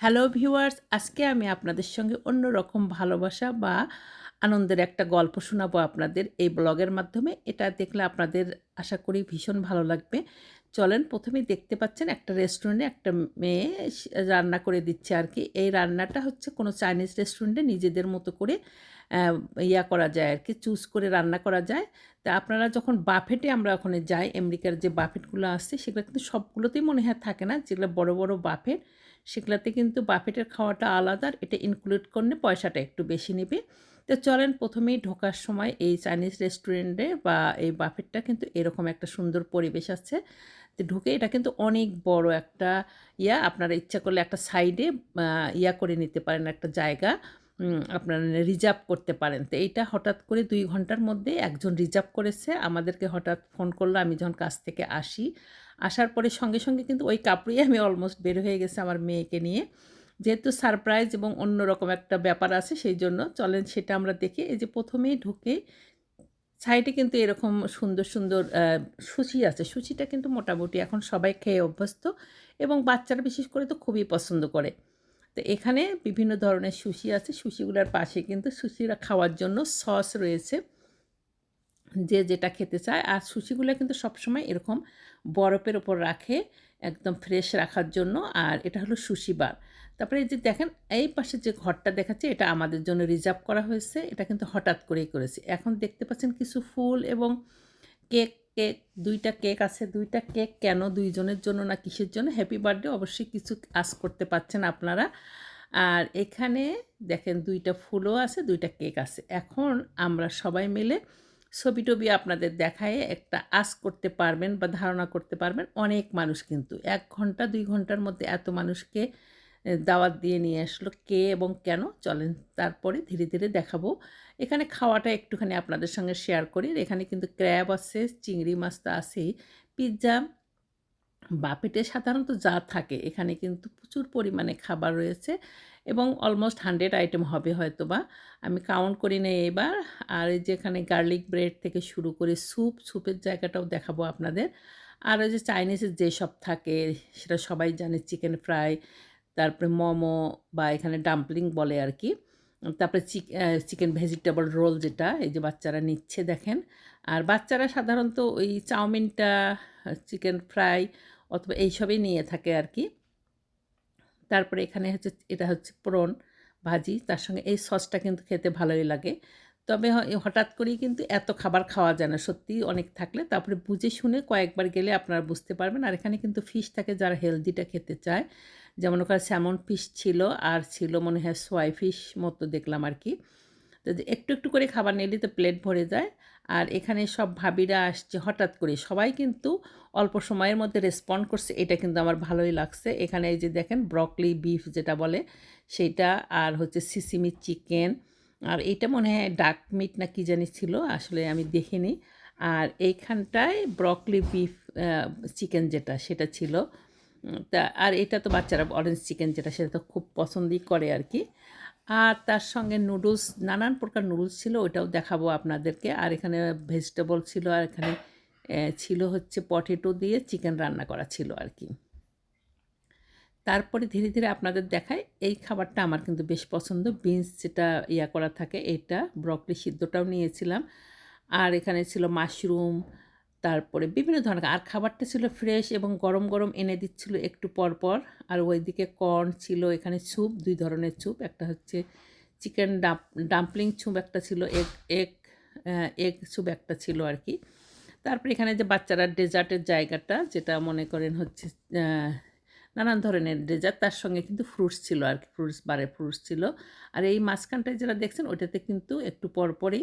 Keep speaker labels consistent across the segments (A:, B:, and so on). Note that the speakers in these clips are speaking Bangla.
A: হ্যালো ভিউয়ার্স আজকে আমি আপনাদের সঙ্গে অন্য রকম ভালোবাসা বা আনন্দের একটা গল্প শোনাবো আপনাদের এই ব্লগের মাধ্যমে। এটা দেখলে আপনাদের আশা করি ভীষণ ভালো লাগবে। চলেন প্রথমেই দেখতে পাচ্ছেন একটা রেস্টুরেন্টে একটা মেয়ে রান্না করে দিচ্ছে আর কি। এই রান্নাটা হচ্ছে কোনো চাইনিজ রেস্টুরেন্টে নিজেদের মতো করে ইয়া করা যায় আর কি চুজ করে রান্না করা যায়। তা আপনারা যখন বাফেটে আমরা ওখানে যাই, আমেরিকার যে বাফেটগুলো আসছে সেগুলো কিন্তু সবগুলোতেই মনে হয় থাকে না, যেগুলো বড় বড় বাফেট। সেগুলোতে কিন্তু বাফেটের খাওয়াটা আলাদা এটা ইনক্লুড করলে পয়সাটা একটু বেশি নেবে। তো চলেন প্রথমেই ঢোকার সময় এই চাইনিজ রেস্টুরেন্টে বা এই বাফেটটা কিন্তু এরকম একটা সুন্দর পরিবেশ আছে। তো ঢুকে এটা কিন্তু অনেক বড় একটা ইয়া, আপনারা ইচ্ছা করলে একটা সাইডে ইয়া করে নিতে পারেন একটা জায়গা আপনারা রিজার্ভ করতে পারেন। তো এইটা হঠাৎ করে দুই ঘণ্টার মধ্যে একজন রিজার্ভ করেছে। আমাদেরকে হঠাৎ ফোন করল, আমি যখন কাজ থেকে আসি আসার পরে সঙ্গে সঙ্গে কিন্তু ওই কাপড়েই আমি অলমোস্ট বের হয়ে গেছে আমার মেয়েকে নিয়ে। যেহেতু সারপ্রাইজ এবং অন্যরকম একটা ব্যাপার আছে, সেই জন্য চলেন সেটা আমরা দেখি। এই যে প্রথমেই ঢুকে সাইডে কিন্তু এরকম সুন্দর সুন্দর সুচি আছে। সুচিটা কিন্তু মোটামুটি এখন সবাই খেয়ে অভ্যস্ত এবং বাচ্চারা বিশেষ করে তো খুবই পছন্দ করে। তো এখানে বিভিন্ন ধরনের সুশি আছে। সুশিগুলোর পাশে কিন্তু সুশিরা খাওয়ার জন্য সস রয়েছে। যে যেটা খেতে চায়। আর সুশিগুলো কিন্তু সবসময় এরকম বরফের ওপর রাখে, একদম ফ্রেশ রাখার জন্য। আর এটা হলো সুশি বার। তারপরে যে দেখেন, এই পাশে যে ঘরটা দেখাচ্ছে, এটা আমাদের জন্য রিজার্ভ করা হয়েছে। এটা কিন্তু হঠাৎ করেই করেছি। এখন দেখতে পাচ্ছেন কিছু ফুল এবং কেক কেক, দুইটা কেক আছে। দুইটা কেক কেন দুইজনের জন্য না কিসের জন্য? হ্যাপি বার্থডে অবশ্যই কিছু আস করতে পারছেন আপনারা। আর এখানে দেখেন দুইটা ফুলও আছে, দুইটা কেক আছে। এখন আমরা সবাই মিলে ছবি টবি আপনাদের দেখায় একটা আস করতে পারবেন বা ধারণা করতে পারবেন। অনেক মানুষ কিন্তু, এক ঘণ্টা, দুই ঘণ্টার মধ্যে এত মানুষকে দাওয়াত দিয়ে নিয়ে আসলো কে এবং কেন? চলেন তারপরে ধীরে ধীরে দেখাবো। এখানে খাওয়াটা একটুখানি আপনাদের সঙ্গে শেয়ার করি। এখানে কিন্তু ক্র্যাব আছে, চিংড়ি মাছ তো আছেই। পিৎজা বাফেটে সাধারণত যা থাকে, এখানে কিন্তু প্রচুর পরিমাণে খাবার রয়েছে। এবং অলমোস্ট হান্ড্রেড আইটেম হবে হয়তো বা আমি কাউন্ট করি না এবার। আর এই যে এখানে গার্লিক ব্রেড থেকে শুরু করে স্যুপ স্যুপের জায়গাটাও দেখাবো আপনাদের। আর ওই যে চাইনিজের যেসব থাকে, সেটা সবাই জানে চিকেন ফ্রাই তারপরে মোমো বা এখানে ডাম্পলিং বলে আর কি তারপরে চিকেন ভেজিটেবল রোল যেটা, এই যে বাচ্চারা নিচ্ছে দেখেন। আর বাচ্চারা সাধারণত ওই চাউমিনটা চিকেন ফ্রাই অথবা এইসবই নিয়ে থাকে আর কি তারপরে এখানে হচ্ছে, এটা হচ্ছে প্রন ভাজি। তার সঙ্গে এই সসটা কিন্তু খেতে ভালোই লাগে। তবে হঠাৎ করেই কিন্তু এত খাবার খাওয়া যায় না, সত্যি অনেক থাকলে। তারপরে বুঝে শুনে কয়েকবার গেলে আপনারা বুঝতে পারবেন। আর এখানে কিন্তু ফিশ থাকে যারা হেলদিটা খেতে চায়, যেমন ওখানে স্যামন ফিশ ছিল, আর ছিল মনে হয় সোয়াই ফিশ মতো দেখলাম আর কি। তো একটু একটু করে খাবার নিলে তো প্লেট ভরে যায়। আর এখানে সব ভাবিরা আসছে হঠাৎ করে। সবাই কিন্তু অল্প সময়ের মধ্যে রেসপন্ড করছে। এটা কিন্তু আমার ভালোই লাগছে। এখানে এই যে দেখেন ব্রকলি বিফ যেটা বলে সেইটা আর হচ্ছে সিসিমি চিকেন আর এটা মনে হয় ডাক মিট না কি জানি ছিল, আসলে আমি দেখিনি। আর এইখানটায় ব্রকলি বিফ চিকেন যেটা, সেটা ছিল। তা, আর এটা তো বাচ্চারা অরেঞ্জ চিকেন যেটা, সেটা তো খুব পছন্দই করে আর কি। আর তার সঙ্গে নুডলস, নানান প্রকার নুডলস ছিল, ওইটাও দেখাবো আপনাদেরকে। আর এখানে ভেজিটেবল ছিল, আর এখানে ছিল হচ্ছে পটেটো দিয়ে চিকেন রান্না করা ছিল আর কি। তারপরে ধীরে ধীরে আপনাদের দেখায় এই খাবারটা আমার কিন্তু বেশ পছন্দ। বিনস যেটা ইয়া করা থাকে, এটা ব্রকলি সিদ্ধটাও নিয়েছিলাম। আর এখানে ছিল মাশরুম তারপরে বিভিন্ন ধরনের আর খাবারটা ছিল ফ্রেশ এবং গরম গরম এনে দিচ্ছিল একটু পর পর। আর ওইদিকে কর্ন ছিল, এখানে স্যুপ দুই ধরনের স্যুপ একটা হচ্ছে চিকেন ডাম্পলিং স্যুপ একটা ছিল এগ এগ এগ স্যুপ একটা ছিল আর কি। তারপরে এখানে যে বাচ্চারা ডেজার্টের জায়গাটা, যেটা মনে করেন হচ্ছে নানান ধরনের ডেজার্ট, তার সঙ্গে কিন্তু ফ্রুটস ছিল আর কি ফ্রুটস বারে ফ্রুটস ছিল। আর এই মাঝখানটায় যেটা দেখছেন, ওইটাতে কিন্তু একটু পরপরই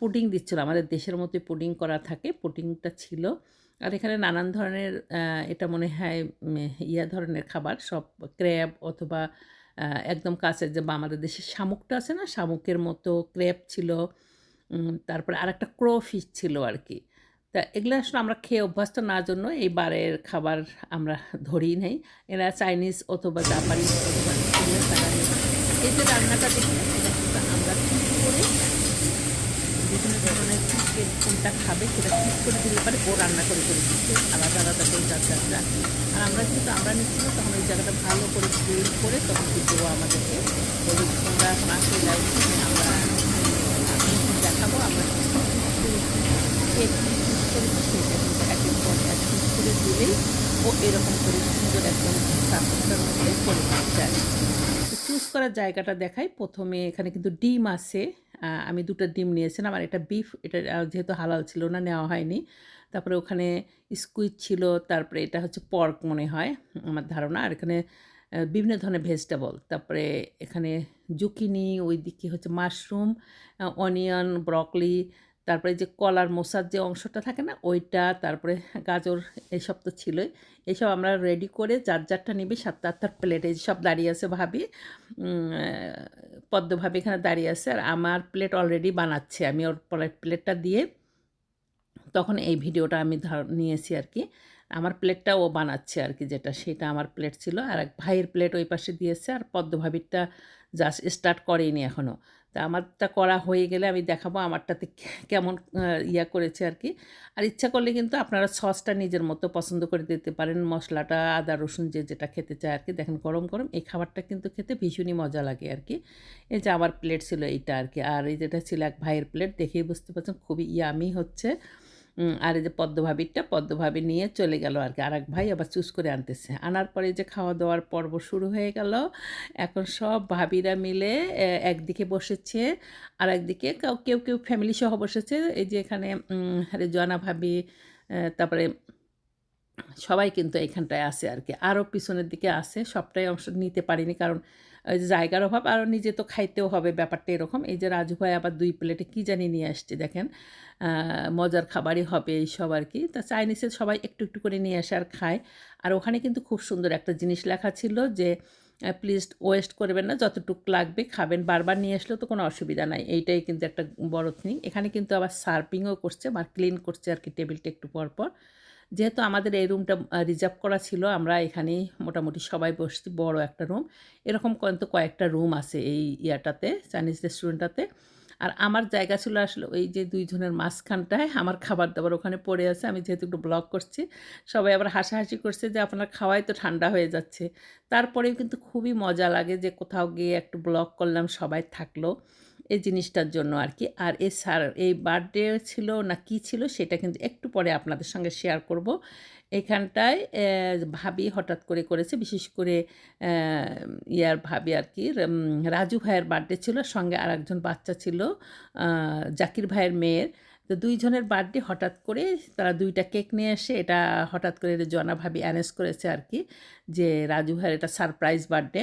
A: পুডিং দিচ্ছিল, আমাদের দেশের মতোই পুডিং করা থাকে, পুডিংটা ছিল। আর এখানে নানান ধরনের এটা মনে হয় ইয়া ধরনের খাবার, সব ক্র্যাব অথবা একদম কাছে যে বা আমাদের দেশের শামুকটা আছে না, শামুকের মতো ক্র্যাব ছিল তারপরে আর একটা ক্রো ফিশ ছিল আর কি। তা এগুলো আসলে আমরা খেয়ে অভ্যস্ত না, জন্য এই বারের খাবার আমরা ধরি নেই। এরা চাইনিজ অথবা জাপানিজ অথবা। এই যে রান্নাটা দেখি এটা কিন্তু আমরা ঠিক করে বিভিন্ন ধরনের কেক কোনটা খাবে সেটা ঠিক করে দিলে পারে ও রান্না করে করে দিচ্ছে। আলাদা আলাদা করে যার আর আমরা যেহেতু আমরা নিচ্ছি না, তখন ওই জায়গাটা ভালো করে ক্লিন করে তখন কিন্তু ও আমাদেরকে বলি তোমরা এখন আসলে লাইভ আমরা আমি দেখাবো, আমরা কিন্তু ও এরকম করে সুন্দর একদম মধ্যে করে আর চুজ করার জায়গাটা দেখাই। প্রথমে এখানে কিন্তু ডিম আছে। আমি দুটো ডিম নিয়েছিলাম আর এটা বিফ এটা যেহেতু হালাল ছিল না, নেওয়া হয়নি। তারপরে ওখানে স্কুইজ ছিল, তারপরে এটা হচ্ছে পর্ক মনে হয়, আমার ধারণা। আর এখানে বিভিন্ন ধরনের ভেজিটেবল তারপরে এখানে জুকিনি ওই দিকে হচ্ছে মাশরুম অনিয়ন ব্রকলি তারপরে যে কলার মোসার যে অংশটা থাকে না, ওইটা, তারপরে গাজর এইসব তো ছিলই। এইসব আমরা রেডি করে যার যারটা নিবি সাতটা আটটার প্লেট সব দাঁড়িয়ে আছে ভাবি পদ্মভাবে এখানে দাঁড়িয়ে আছে। আর আমার প্লেট অলরেডি বানাচ্ছে। আমি ওর প্লেট প্লেটটা দিয়ে তখন এই ভিডিওটা আমি ধর, নিয়েছি আর কি। আমার প্লেটটা ও বানাচ্ছে আর কি যেটা, সেটা আমার প্লেট ছিল। আর এক ভাইয়ের প্লেট ওই পাশে দিয়েছে। আর পদ্মভাবিরটা জাস্ট স্টার্ট করেনি এখনও তা আমারটা করা হয়ে গেলে আমি দেখাবো আমারটাতে কেমন ইয়া করেছে আর কি। আর ইচ্ছা করলে কিন্তু আপনারা সসটা নিজের মতো পছন্দ করে দিতে পারেন। মশলাটা, আদা, রসুন যে যেটা খেতে চায় আর কি। দেখেন গরম গরম এই খাবারটা কিন্তু খেতে ভীষণই মজা লাগে আর কি। এই যে আমার প্লেট ছিল এইটা আর কি। আর এই যেটা ছিল এক ভাইয়ের প্লেট দেখেই বুঝতে পারছেন খুবই ইয়ামি হচ্ছে। আর এই যে পদ্মভাবিরটা পদ্মভাবি নিয়ে চলে গেল আর কি। আর এক ভাই আবার চুজ করে আনতেছে। আনার পরে যে খাওয়া দাওয়ার পর্ব শুরু হয়ে গেল। এখন সব ভাবিরা মিলে একদিকে বসেছে আর একদিকে কেউ- কেউ ফ্যামিলি সহ বসেছে। এই যে এখানে উম, রেজওয়ানা ভাবি তারপরে সবাই কিন্তু এখানটায় আছে আর কি। আরও পিছনের দিকে আছে। সবটাই অংশ নিতে পারিনি কারণ জায়গার অভাব আর নিজে তো খাইতেও হবে ব্যাপারটা এরকম। এই যে রাজু ভাই আবার দুই প্লেটে কী জানি নিয়ে আসছে দেখেন মজার খাবারই হবে এইসব আর কি। তা চাইনিজে সবাই একটু একটু করে নিয়ে আসে আর খায়। আর ওখানে কিন্তু খুব সুন্দর একটা জিনিস লেখা ছিল যে প্লিজ ওয়েস্ট করবেন না, যতটুকু লাগবে খাবেন। বারবার নিয়ে আসলেও তো কোনো অসুবিধা নাই। এইটাই কিন্তু একটা বড় থিং এখানে কিন্তু আবার সার্ভিংও করছে, বা ক্লিন করছে আর কি টেবিলটা একটু পর পর যেহেতু আমাদের এই রুমটা রিজার্ভ করা ছিল, আমরা এখানেই মোটামুটি সবাই বসছি, বড় একটা রুম এরকম কিন্তু কয়েকটা রুম আছে এই ইয়াটাতে চাইনিজ রেস্টুরেন্টটাতে আর আমার জায়গা ছিল আসলে ওই যে দুইজনের মাঝখানটায়, আমার খাবার দাবার ওখানে পড়ে আছে, আমি যেহেতু একটু ব্লগ করছি, সবাই আবার হাসাহাসি করছে যে আপনার খাওয়াই তো ঠান্ডা হয়ে যাচ্ছে। তারপরেও কিন্তু খুবই মজা লাগে যে কোথাও গিয়ে একটু ব্লগ করলাম, সবাই থাকল। এই জিনিসটার জন্য আর কি আর এই সার এই বার্থডে ছিল না কি ছিল সেটা কিন্তু একটু পরে আপনাদের সঙ্গে শেয়ার করব। এখানটায় ভাবি হঠাৎ করে করেছে, বিশেষ করে ইয়ার ভাবি আর কি রাজু ভাইয়ের বার্থডে ছিল, সঙ্গে আর একজন বাচ্চা ছিল জাকির ভাইয়ের মেয়ের। তো দুইজনের বার্থডে হঠাৎ করে তারা দুইটা কেক নিয়ে এসে, এটা হঠাৎ করে জনা ভাবি অ্যারেঞ্জ করেছে আর কি যে রাজু ভাইয়ের এটা সারপ্রাইজ বার্থডে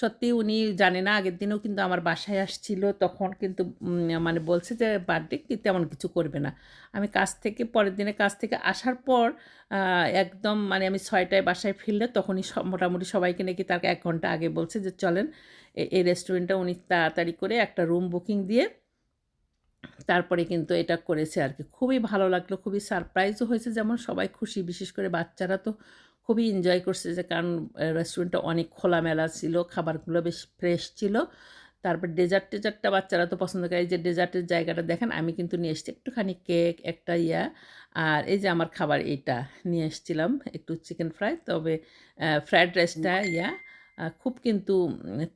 A: সত্যি উনি জানে না, আগের দিনেও কিন্তু আমার বাসায় আসছিল, তখন কিন্তু মানে বলছে যে, বার্থডে কি? তেমন কিছু করবে না। আমি কাজ থেকে, পরের দিনে কাজ থেকে আসার পর একদম মানে আমি ছয়টায় বাসায় ফিরলে তখনই মোটামুটি সবাইকে নাকি তাকে এক ঘণ্টা আগে বলছে যে, চলেন এই রেস্টুরেন্টটা উনি তাড়াতাড়ি করে একটা রুম বুকিং দিয়ে তারপরে কিন্তু এটা করেছে আর কি খুবই ভালো লাগল, খুবই সারপ্রাইজও হয়েছে, যেমন সবাই খুশি, বিশেষ করে বাচ্চারা তো খুবই এনজয় করছে যে কারণ রেস্টুরেন্টটা অনেক খোলামেলা ছিল খাবারগুলো বেশ ফ্রেশ ছিল। তারপর ডেজার্ট টেজার্টটা বাচ্চারা তো পছন্দ করে। এই যে ডেজার্টের জায়গাটা দেখেন আমি কিন্তু নিয়ে এসেছি একটুখানি কেক একটা ইয়া। আর এই যে আমার খাবার এইটা নিয়ে এসেছিলাম একটু চিকেন ফ্রাই তবে ফ্রায়েড রাইসটা ইয়া। খুব কিন্তু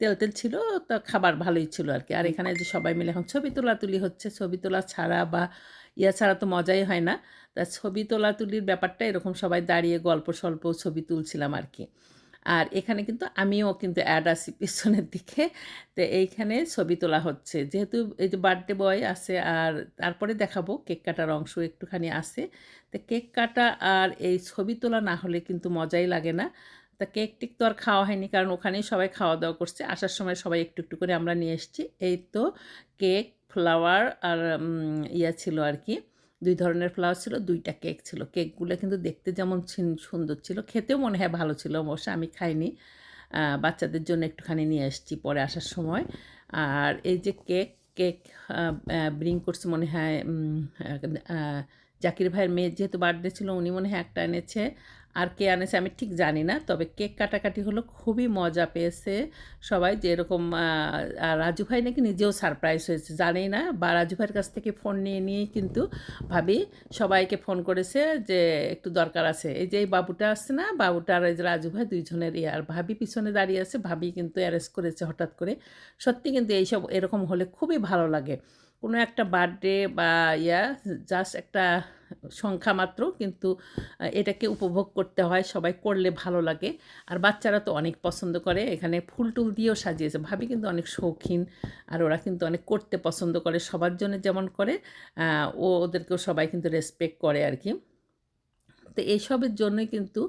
A: তেল তেল ছিল তো খাবার ভালোই ছিল আর কি। আর এখানে যে সবাই মিলে এখন ছবি তোলা তুলি হচ্ছে ছবি তোলা ছাড়া বা ইয়া ছাড়া তো মজাই হয় না। তা ছবি তোলাতুলির ব্যাপারটা এরকম সবাই দাঁড়িয়ে গল্প স্বল্প ছবি তুলছিলাম আর কি। আর এখানে কিন্তু আমিও কিন্তু অ্যাড আসি পিছনের দিকে। তো এইখানে ছবি তোলা হচ্ছে। যেহেতু এই যে বার্থডে বয় আছে আর তারপরে দেখাবো কেক কাটার অংশ একটুখানি আছে। তো কেক কাটা আর এই ছবি তোলা না হলে কিন্তু মজাই লাগে না। তা কেক টেক তো আর খাওয়া হয়নি কারণ ওখানেই সবাই খাওয়া দাওয়া করছে। আসার সময় সবাই একটু একটু করে আমরা নিয়ে এসেছি। এই তো কেক ফ্লাওয়ার আর ইয়া ছিল আর কি। দুই ধরনের ফ্লাওয়ার ছিল, দুইটা কেক ছিল। কেকগুলো কিন্তু দেখতে যেমন সুন্দর ছিল। খেতেও মনে হয় ভালো ছিল, অবশ্য আমি খাইনি। বাচ্চাদের জন্য একটুখানি নিয়ে এসেছি পরে আসার সময়। আর এই যে কেক কেক ব্রিং করছে মনে হয় জাকির ভাইয়ের মেয়ের যেহেতু বার্থডে ছিল, উনি মনে হয় একটা এনেছে। আর কে আনেছে আমি ঠিক জানি না, তবে কেক কাটাকাটি হলো খুবই মজা পেয়েছে সবাই। যে এরকম আর রাজু ভাই নাকি নিজেও সারপ্রাইজ হয়েছে, জানেই না। বা রাজু ভাইয়ের কাছ থেকে ফোন নিয়ে নিয়েই কিন্তু ভাবি সবাইকে ফোন করেছে যে একটু দরকার আছে। এই যে এই বাবুটা আসছে না, বাবুটা আর এই যে রাজু ভাই দুইজনের ইয়ে। আর ভাবি পিছনে দাঁড়িয়ে আছে, ভাবি কিন্তু অ্যারেস্ট করেছে হঠাৎ করে। সত্যি কিন্তু এইসব এরকম হলে খুবই ভালো লাগে। কোনো একটা বার্থডে বা ইয়া জাস্ট একটা সংখ্যা মাত্র, কিন্তু এটাকে উপভোগ করতে হয়, সবাই করলে ভালো লাগে। আর বাচ্চারা তো অনেক পছন্দ করে, এখানে ফুল টুল দিয়েও সাজিয়েছে। ভাবি কিন্তু অনেক শৌখিন, আর ওরা কিন্তু অনেক করতে পছন্দ করে, সবার জন্য যেমন করে ও, ওদেরকেও সবাই কিন্তু রেসপেক্ট করে আর কি। তো এইসবের জন্যই কিন্তু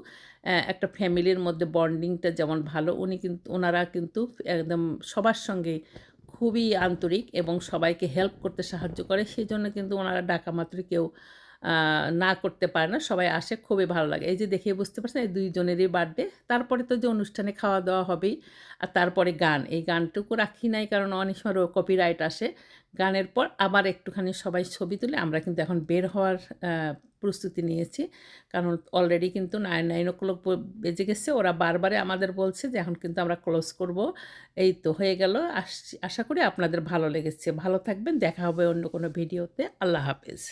A: একটা ফ্যামিলির মধ্যে বন্ডিংটা যেমন ভালো, উনি কিন্তু, ওনারা কিন্তু একদম সবার সঙ্গেই খুবই আন্তরিক এবং সবাইকে হেল্প করতে সাহায্য করে। সেই জন্য কিন্তু ওনারা ডাকা মাত্র কেউ না করতে পারে না, সবাই আসে, খুবই ভালো লাগে। এই যে দেখে বুঝতে পারছেন, এই দুইজনেরই বার্থডে তারপরে তো যে অনুষ্ঠানে খাওয়া দাওয়া হবেই, আর তারপরে গান। এই গানটুকু রাখি নাই, কারণ অনেক সময় কপিরাইট আসে। গানের পর আবার একটুখানি সবাই ছবি তুলে, আমরা কিন্তু এখন বের হওয়ার প্রস্তুতি নিয়েছি। কারণ অলরেডি কিন্তু নাইন নাইন ও ক্লক বেজে গেছে। ওরা বারবারে আমাদের বলছে যে, এখন কিন্তু আমরা ক্লোজ করব। এই তো হয়ে গেল। আশা করি আপনাদের ভালো লেগেছে। ভালো থাকবেন, দেখা হবে অন্য কোনো ভিডিওতে আল্লাহ হাফেজ।